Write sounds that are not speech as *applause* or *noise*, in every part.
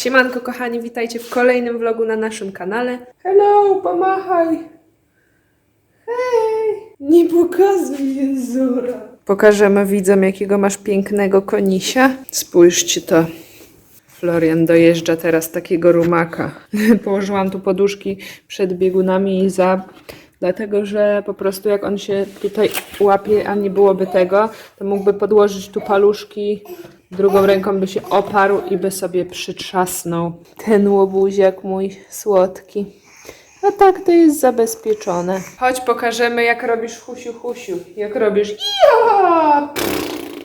Siemanko kochani, witajcie w kolejnym vlogu na naszym kanale. Hello, pomachaj! Hej! Nie pokazuj jezora. Pokażemy widzom, jakiego masz pięknego konisia. Spójrzcie to. Florian dojeżdża teraz takiego rumaka. *laughs* Położyłam tu poduszki przed biegunami i za, dlatego że po prostu jak on się tutaj łapie, a nie byłoby tego, to mógłby podłożyć tu paluszki, drugą ręką by się oparł i by sobie przytrzasnął. Ten łobuziak mój słodki. A tak to jest zabezpieczone. Chodź pokażemy jak robisz husiu husiu. Jak robisz!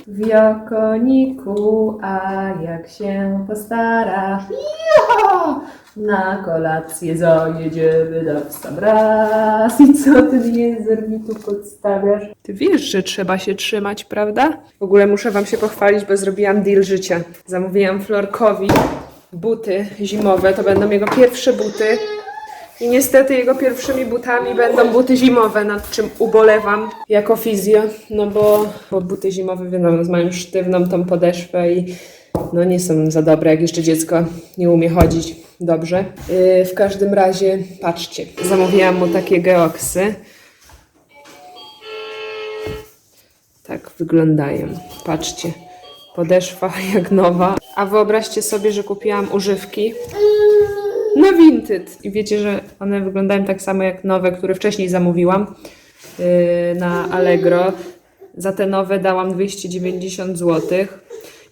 W Jokoniku, a jak się postarasz, ja! Na kolację zajedziemy na raz. I co ty jezer mi tu podstawiasz? Ty wiesz, że trzeba się trzymać, prawda? W ogóle muszę wam się pochwalić, bo zrobiłam deal życia. Zamówiłam Florkowi buty zimowe. To będą jego pierwsze buty. I niestety jego pierwszymi butami będą buty zimowe, nad czym ubolewam jako fizjo, no bo, bo buty zimowe, wiadomo, mają sztywną tą podeszwę i no nie są za dobre, jak jeszcze dziecko nie umie chodzić dobrze. Yy, w każdym razie, patrzcie, zamówiłam mu takie geoksy. Tak wyglądają. Patrzcie. Podeszwa *laughs* jak nowa. A wyobraźcie sobie, że kupiłam używki na Vinted. I wiecie, że one wyglądają tak samo jak nowe, które wcześniej zamówiłam yy, na Allegro. Za te nowe dałam 290 zł.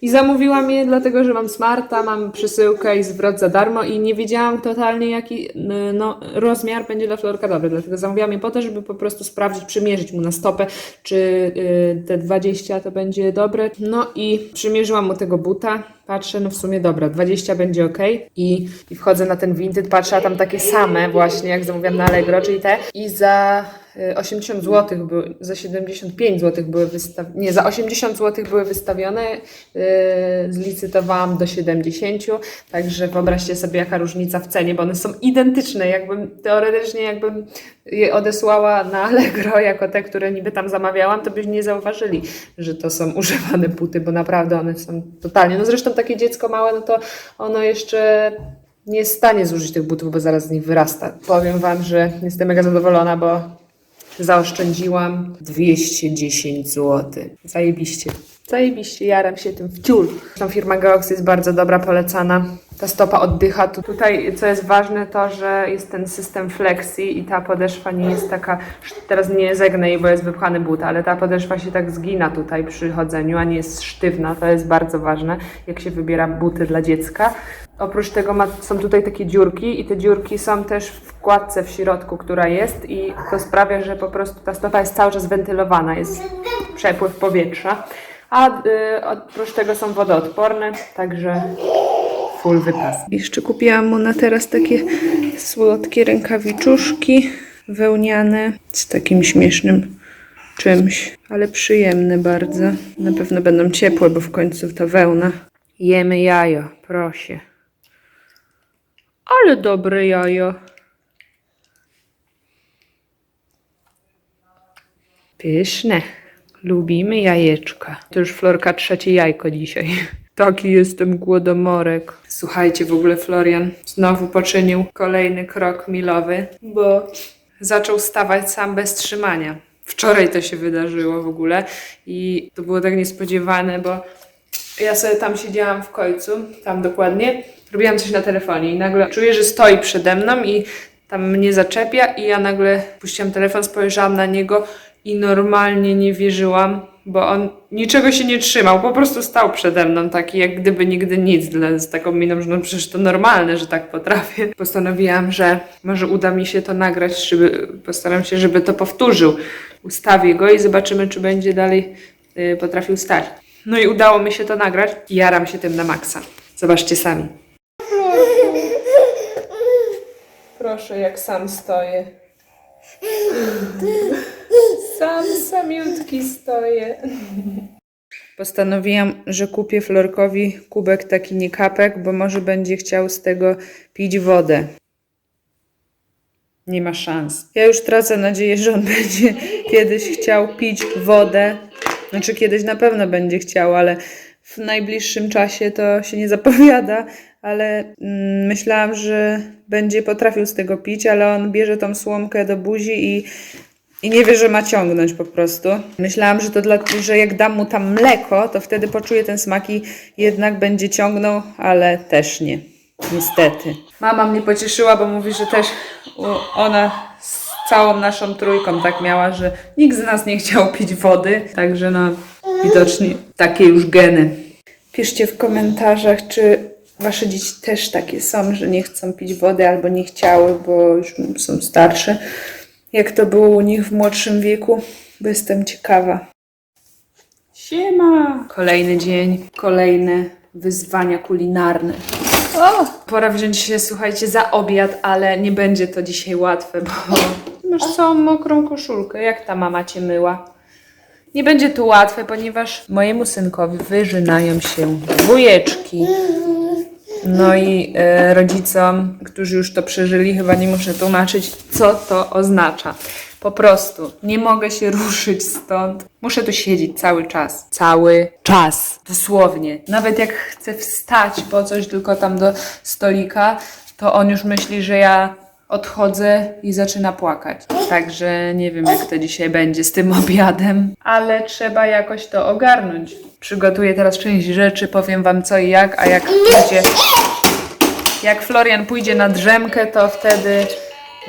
I zamówiłam je dlatego, że mam smarta, mam przesyłkę i zwrot za darmo i nie wiedziałam totalnie jaki yy, no, rozmiar będzie dla Florka dobry. Dlatego zamówiłam je po to, żeby po prostu sprawdzić, przymierzyć mu na stopę, czy yy, te 20 to będzie dobre. No i przymierzyłam mu tego buta. Patrzę, no w sumie dobra, 20 będzie ok. I, I wchodzę na ten Vinted, patrzę, a tam takie same właśnie, jak zamówiłam na Allegro, czyli te. I za y, 80 zł, były, za 75 zł były wystawione, nie, za 80 zł były wystawione, zlicytowałam do 70, także wyobraźcie sobie jaka różnica w cenie, bo one są identyczne, jakbym teoretycznie jakbym je odesłała na Allegro *laughs* jako te, które niby tam zamawiałam, to byś nie zauważyli, że to są *laughs* używane buty, bo naprawdę one są totalnie, no zresztą takie dziecko małe, no to ono jeszcze nie jest w stanie zużyć tych butów, bo zaraz z nich wyrasta. Powiem Wam, że jestem mega zadowolona, bo zaoszczędziłam 210 zł. Zajebiście. Zajebiście, jaram się tym w ciul. Tą firma Geox jest bardzo dobra, polecana. Ta stopa oddycha. Tu, tutaj, co jest ważne, to, że jest ten system flexi i ta podeszwa nie jest taka, teraz nie zegnę jej, bo jest wypchany but, ale ta podeszwa się tak zgina tutaj przy chodzeniu, a nie jest sztywna. To jest bardzo ważne, jak się wybiera buty dla dziecka. Oprócz tego ma, są tutaj takie dziurki i te dziurki są też w wkładce w środku, która jest i to sprawia, że po prostu ta stopa jest cały czas wentylowana, jest przepływ powietrza. A y, oprócz tego są wodoodporne, także full wypas. Jeszcze kupiłam mu na teraz takie słodkie rękawiczuszki wełniane z takim śmiesznym czymś, ale przyjemne bardzo. Na pewno będą ciepłe, bo w końcu ta wełna. Jemy jajo, proszę. Ale dobre jajo. Pyszne. Lubimy jajeczka. To już Florka trzecie jajko dzisiaj. Taki jestem głodomorek. Słuchajcie, w ogóle Florian znowu poczynił kolejny krok milowy, bo zaczął stawać sam bez trzymania. Wczoraj to się wydarzyło w ogóle i to było tak niespodziewane, bo ja sobie tam siedziałam w końcu, tam dokładnie, robiłam coś na telefonie i nagle czuję, że stoi przede mną i tam mnie zaczepia i ja nagle puściłam telefon, spojrzałam na niego i normalnie nie wierzyłam, bo on niczego się nie trzymał, po prostu stał przede mną taki jak gdyby nigdy nic, dla, z taką miną, że no przecież to normalne, że tak potrafię. Postanowiłam, że może uda mi się to nagrać, żeby, postaram się, żeby to powtórzył. Ustawię go i zobaczymy, czy będzie dalej y, potrafił stać. No i udało mi się to nagrać jaram się tym na maksa. Zobaczcie sami. Proszę, jak sam stoję. Sam, samiutki stoję. Postanowiłam, że kupię Florkowi kubek taki niekapek, bo może będzie chciał z tego pić wodę. Nie ma szans. Ja już tracę nadzieję, że on *laughs* będzie kiedyś chciał pić wodę. Znaczy kiedyś na pewno będzie chciał, ale w najbliższym czasie to się nie zapowiada. ale mm, myślałam, że będzie potrafił z tego pić, ale on bierze tą słomkę do buzi i, i nie wie, że ma ciągnąć po prostu. Myślałam, że to dlatego, że jak dam mu tam mleko, to wtedy poczuje ten smak i jednak będzie ciągnął, ale też nie. Niestety. Mama mnie pocieszyła, bo mówi, że też ona z całą naszą trójką tak miała, że nikt z nas nie chciał pić wody. Także no, widocznie takie już geny. Piszcie w komentarzach, czy wasze dzieci też takie są, że nie chcą pić wody albo nie chciały, bo już są starsze. Jak to było u nich w młodszym wieku, bo jestem ciekawa. Siema! Kolejny dzień, kolejne wyzwania kulinarne. O! Pora wziąć się, słuchajcie, za obiad, ale nie będzie to dzisiaj łatwe, bo masz całą mokrą koszulkę. Jak ta mama cię myła? Nie będzie to łatwe, ponieważ mojemu synkowi wyżynają się dwójeczki. No i e, rodzicom, którzy już to przeżyli, chyba nie muszę tłumaczyć, co to oznacza. Po prostu nie mogę się ruszyć stąd. Muszę tu siedzieć cały czas. Cały czas. Dosłownie. Nawet jak chcę wstać po coś tylko tam do stolika, to on już myśli, że ja odchodzę i zaczyna płakać. Także nie wiem, jak to dzisiaj będzie z tym obiadem, ale trzeba jakoś to ogarnąć. Przygotuję teraz część rzeczy, powiem Wam co i jak, a jak pójdzie, jak Florian pójdzie na drzemkę, to wtedy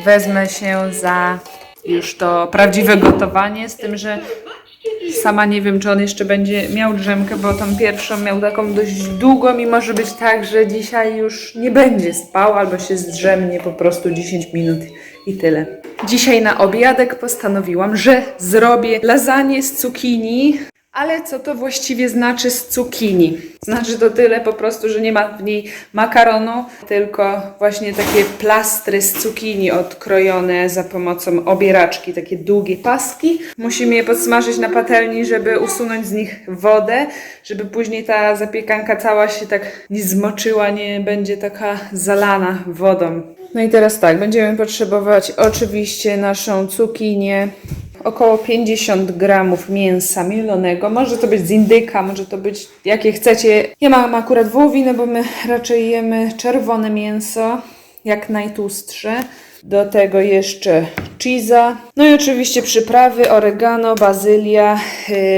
wezmę się za już to prawdziwe gotowanie, z tym, że sama nie wiem, czy on jeszcze będzie miał drzemkę, bo tą pierwszą miał taką dość długą i może być tak, że dzisiaj już nie będzie spał albo się zdrzemnie po prostu 10 minut i tyle. Dzisiaj na obiadek postanowiłam, że zrobię lasagne z cukinii. Ale co to właściwie znaczy z cukinii? Znaczy to tyle po prostu, że nie ma w niej makaronu, tylko właśnie takie plastry z cukinii odkrojone za pomocą obieraczki, takie długie paski. Musimy je podsmażyć na patelni, żeby usunąć z nich wodę, żeby później ta zapiekanka cała się tak nie zmoczyła, nie będzie taka zalana wodą. No i teraz tak, będziemy potrzebować oczywiście naszą cukinię, około 50 gramów mięsa mielonego. Może to być z indyka, może to być jakie chcecie. Ja mam akurat wołowinę, bo my raczej jemy czerwone mięso, jak najtłustsze. Do tego jeszcze cheesa. No i oczywiście przyprawy, oregano, bazylia,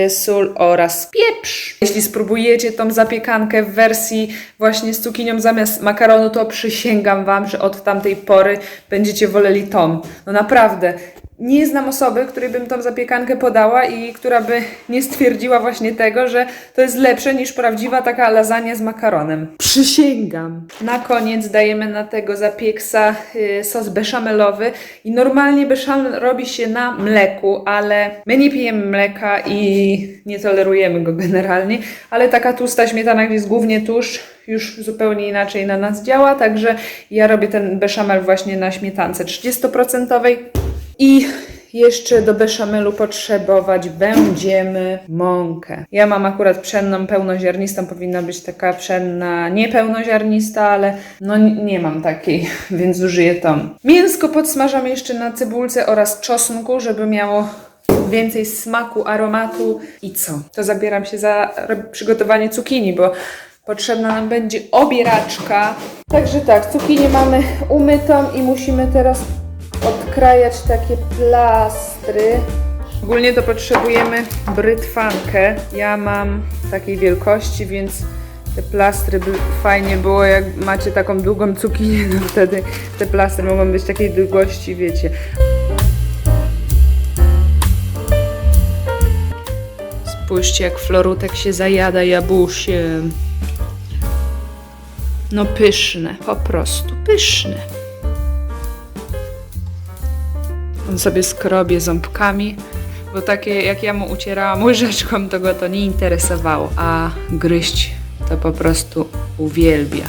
yy, sól oraz pieprz. Jeśli spróbujecie tą zapiekankę w wersji właśnie z cukinią zamiast makaronu, to przysięgam Wam, że od tamtej pory będziecie woleli tą. No naprawdę. Nie znam osoby, której bym tą zapiekankę podała i która by nie stwierdziła właśnie tego, że to jest lepsze niż prawdziwa taka lasagna z makaronem. Przysięgam. Na koniec dajemy na tego zapieksa y, sos beszamelowy i normalnie beszamel robi się na mleku, ale my nie pijemy mleka i nie tolerujemy go generalnie, ale taka tłusta śmietana, gdzie jest głównie tłuszcz, już zupełnie inaczej na nas działa, także ja robię ten beszamel właśnie na śmietance 30%. I jeszcze do beszamelu potrzebować będziemy mąkę. Ja mam akurat pszenną pełnoziarnistą, powinna być taka pszenna niepełnoziarnista, ale no nie mam takiej, *laughs* więc użyję tą. Mięsko podsmażam jeszcze na cebulce oraz czosnku, żeby miało więcej smaku, aromatu i co? To zabieram się za ro- przygotowanie cukinii, bo potrzebna nam będzie obieraczka. Także tak, cukinię mamy umytą i musimy teraz odkrajać takie plastry. Ogólnie to potrzebujemy brytwankę. Ja mam takiej wielkości, więc te plastry by fajnie było, jak macie taką długą cukinię, no wtedy te plastry mogą być takiej długości, wiecie. Spójrzcie, jak florutek się zajada jabłusiem. No pyszne, po prostu pyszne. On sobie skrobie ząbkami, bo takie jak ja mu ucierałam łyżeczką, to go to nie interesowało, a gryźć to po prostu uwielbia.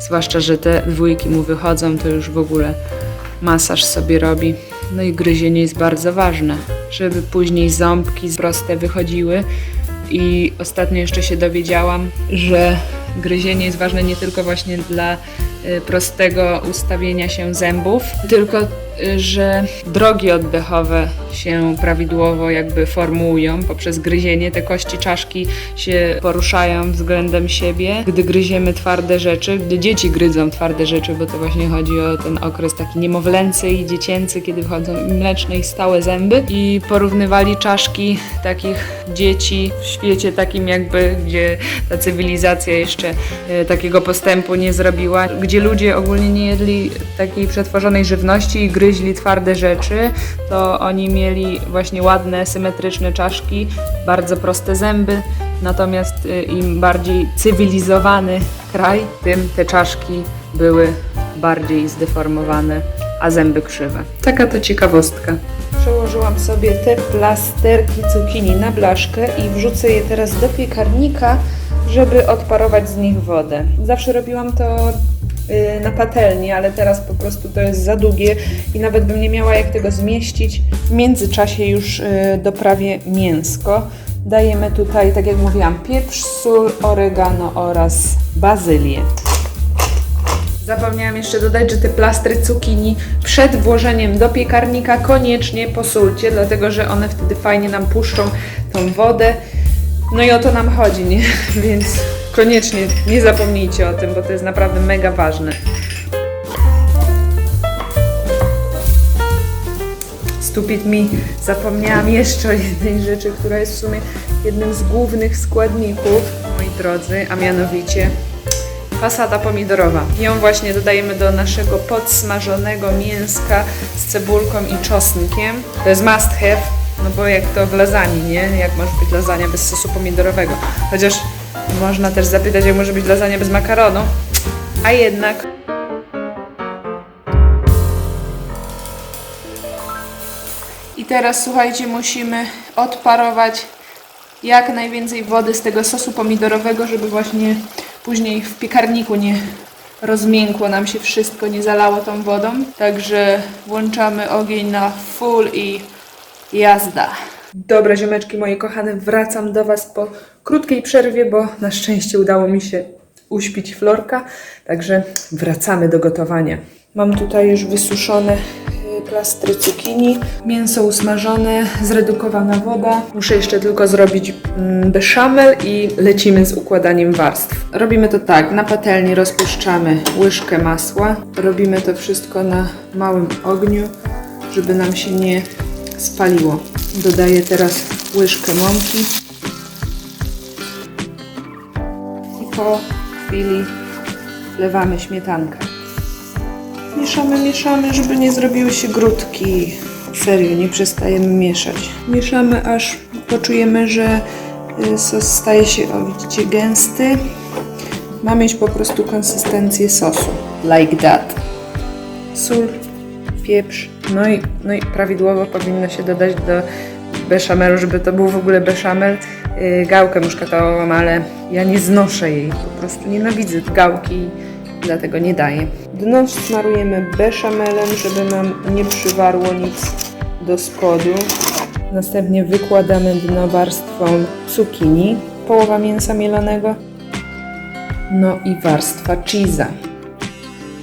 Zwłaszcza, że te dwójki mu wychodzą, to już w ogóle masaż sobie robi. No i gryzienie jest bardzo ważne, żeby później ząbki proste wychodziły. I ostatnio jeszcze się dowiedziałam, że gryzienie jest ważne nie tylko właśnie dla y, prostego ustawienia się zębów, tylko y, że drogi oddechowe się prawidłowo jakby formują poprzez gryzienie. Te kości czaszki się poruszają względem siebie, gdy gryziemy twarde rzeczy, gdy dzieci gryzą twarde rzeczy, bo to właśnie chodzi o ten okres taki niemowlęcy i dziecięcy, kiedy wchodzą im mleczne i stałe zęby i porównywali czaszki takich dzieci w świecie takim jakby, gdzie ta cywilizacja jeszcze e, takiego postępu nie zrobiła, gdzie ludzie ogólnie nie jedli takiej przetworzonej żywności i gryźli twarde rzeczy, to oni mieli właśnie ładne, symetryczne czaszki, bardzo proste zęby, natomiast e, im bardziej cywilizowany kraj, tym te czaszki były bardziej zdeformowane, a zęby krzywe. Taka to ciekawostka. Przełożyłam sobie te plasterki cukinii na blaszkę i wrzucę je teraz do piekarnika, żeby odparować z nich wodę. Zawsze robiłam to y, na patelni, ale teraz po prostu to jest za długie i nawet bym nie miała jak tego zmieścić. W międzyczasie już y, doprawię mięsko. Dajemy tutaj, tak jak mówiłam, pieprz, sól, oregano oraz bazylię. Zapomniałam jeszcze dodać, że te plastry cukinii przed włożeniem do piekarnika koniecznie posulcie, dlatego że one wtedy fajnie nam puszczą tą wodę. No i o to nam chodzi, nie? *laughs* Więc koniecznie nie zapomnijcie o tym, bo to jest naprawdę mega ważne. Stupid mi, zapomniałam jeszcze o jednej rzeczy, która jest w sumie jednym z głównych składników, moi drodzy, a mianowicie Pasata pomidorowa. Ją właśnie dodajemy do naszego podsmażonego mięska z cebulką i czosnkiem. To jest must have, no bo jak to w lasagne, nie? Jak może być lasagna bez sosu pomidorowego? Chociaż można też zapytać, jak może być lasagna bez makaronu. A jednak I teraz słuchajcie, musimy odparować jak najwięcej wody z tego sosu pomidorowego, żeby właśnie później w piekarniku nie rozmiękło nam się wszystko, nie zalało tą wodą. Także włączamy ogień na full i jazda. Dobra, ziomeczki moje kochane, wracam do Was po krótkiej przerwie, bo na szczęście udało mi się uśpić florka, także wracamy do gotowania. Mam tutaj już wysuszone y, plastry cukinii, mięso usmażone, zredukowana woda. Muszę jeszcze tylko zrobić mm, beszamel i lecimy z układaniem warstw. Robimy to tak, na patelni rozpuszczamy łyżkę masła. Robimy to wszystko na małym ogniu, żeby nam się nie spaliło. Dodaję teraz łyżkę mąki. I po chwili wlewamy śmietankę. Mieszamy, mieszamy, żeby nie zrobiły się grudki. Serio, nie przestajemy mieszać. Mieszamy, aż poczujemy, że y, sos staje się, o widzicie, gęsty. Ma mieć po prostu konsystencję sosu. Like that. Sól, pieprz. No i, no i prawidłowo powinno się dodać do beszamelu, żeby to był w ogóle beszamel. Yy, gałkę muszkatałową, ale ja nie znoszę jej. Po prostu nienawidzę gałki dlatego nie daję. Dno smarujemy beszamelem, żeby nam nie przywarło nic do spodu. Następnie wykładamy dno warstwą cukinii, połowa mięsa mielonego, no i warstwa cheese'a.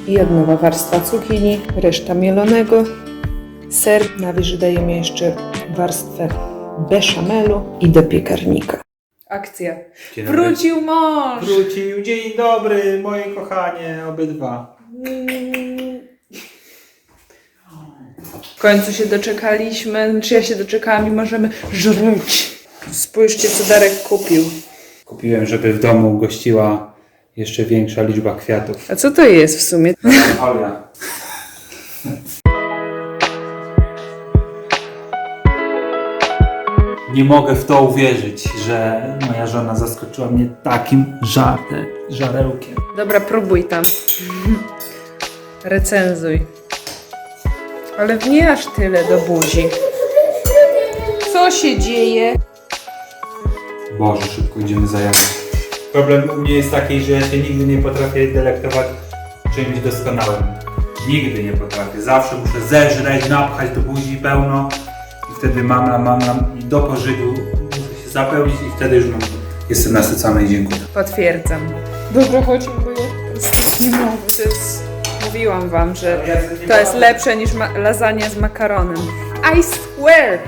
I od nowa warstwa cukinii, reszta mielonego, ser, na wyży dajemy jeszcze warstwę beszamelu i do piekarnika. Akcja. Dzień dobry. Wrócił mąż! Wrócił. Dzień dobry, moje kochanie, obydwa. W końcu się doczekaliśmy, czy ja się doczekałam i możemy żreć. Spójrzcie, co Darek kupił. Kupiłem, żeby w domu gościła jeszcze większa liczba kwiatów. A co to jest w sumie? Olia. Nie mogę w to uwierzyć, że moja żona zaskoczyła mnie takim żartem, żarełkiem. Dobra, próbuj tam. Recenzuj. Ale nie aż tyle do buzi. Co się dzieje? Boże, szybko idziemy za jabłkiem. Problem u mnie jest taki, że ja się nigdy nie potrafię delektować czymś doskonałym. Nigdy nie potrafię. Zawsze muszę zeżreć, napchać do buzi pełno wtedy mamlam, mamlam i do pożygu muszę się zapełnić i wtedy już mam, jestem nasycony i dziękuję. Potwierdzam. Dobra, chodźmy, bo ja nie mogę. To jest... Mówiłam wam, że to jest lepsze niż ma- lasagna z makaronem. I swear!